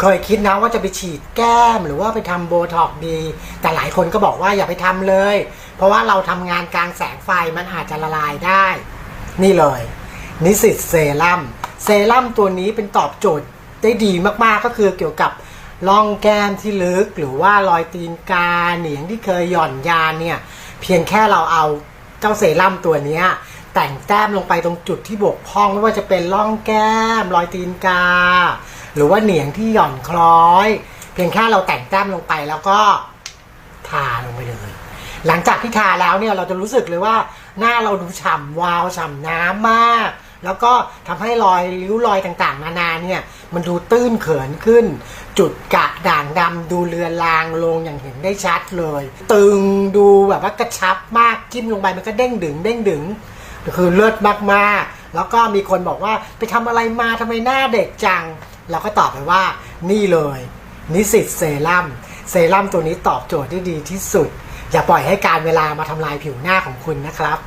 เคยคิดนะว่าจะไปฉีดแก้มหรือว่าไปทำโบท็อกดี แต่หลายคนก็บอกว่าอย่าไปทำเลย เพราะว่าเราทำงานกลางแสงไฟมันอาจจะละลายได้ นี่เลย นิสิตเซรั่มเซรั่มตัวนี้เป็นตอบโจทย์ได้ดีมากๆก็คือเกี่ยวกับร่องแก้มที่ลึกหรือว่ารอยตีนกาเหนียงที่เคยหย่อนยานเนี่ย เพียงแค่เราเอาเจ้าเซรั่มตัวนี้แต่งแต้มลงไปตรงจุดที่บกพร่องไม่ว่าจะเป็นร่องแก้ม รอยตีนกา หรือว่าเหนียงที่หย่อนคล้อย เพียงแค่เราแต่งแต้มลงไปแล้วก็ทาลงไปเลย หลังจากที่ทาแล้วเนี่ยเราจะรู้สึกเลยว่าหน้าเราดูฉ่ำวาวฉ่ำน้ำมาก แล้วก็ทำให้รอยริ้วรอยต่างๆ นานาเนี่ยมันดูตื้นเขินขึ้น จุดกระด่างดำดูเลือนลางลงอย่างเห็นได้ชัดเลย ตึงดูแบบว่ากระชับมากจิ้มลงไปมันก็เด้งดึงเด้งดึงคือเลิศมากๆ แล้วก็มีคนบอกว่าไปทำอะไรมาทำไมหน้าเด็กจัง เราก็ตอบไปว่านี่เลยนิสิตเซรั่มเซรั่มตัวนี้ตอบโจทย์ได้ดีที่สุด อย่าปล่อยให้การเวลามาทำลายผิวหน้าของคุณนะครับ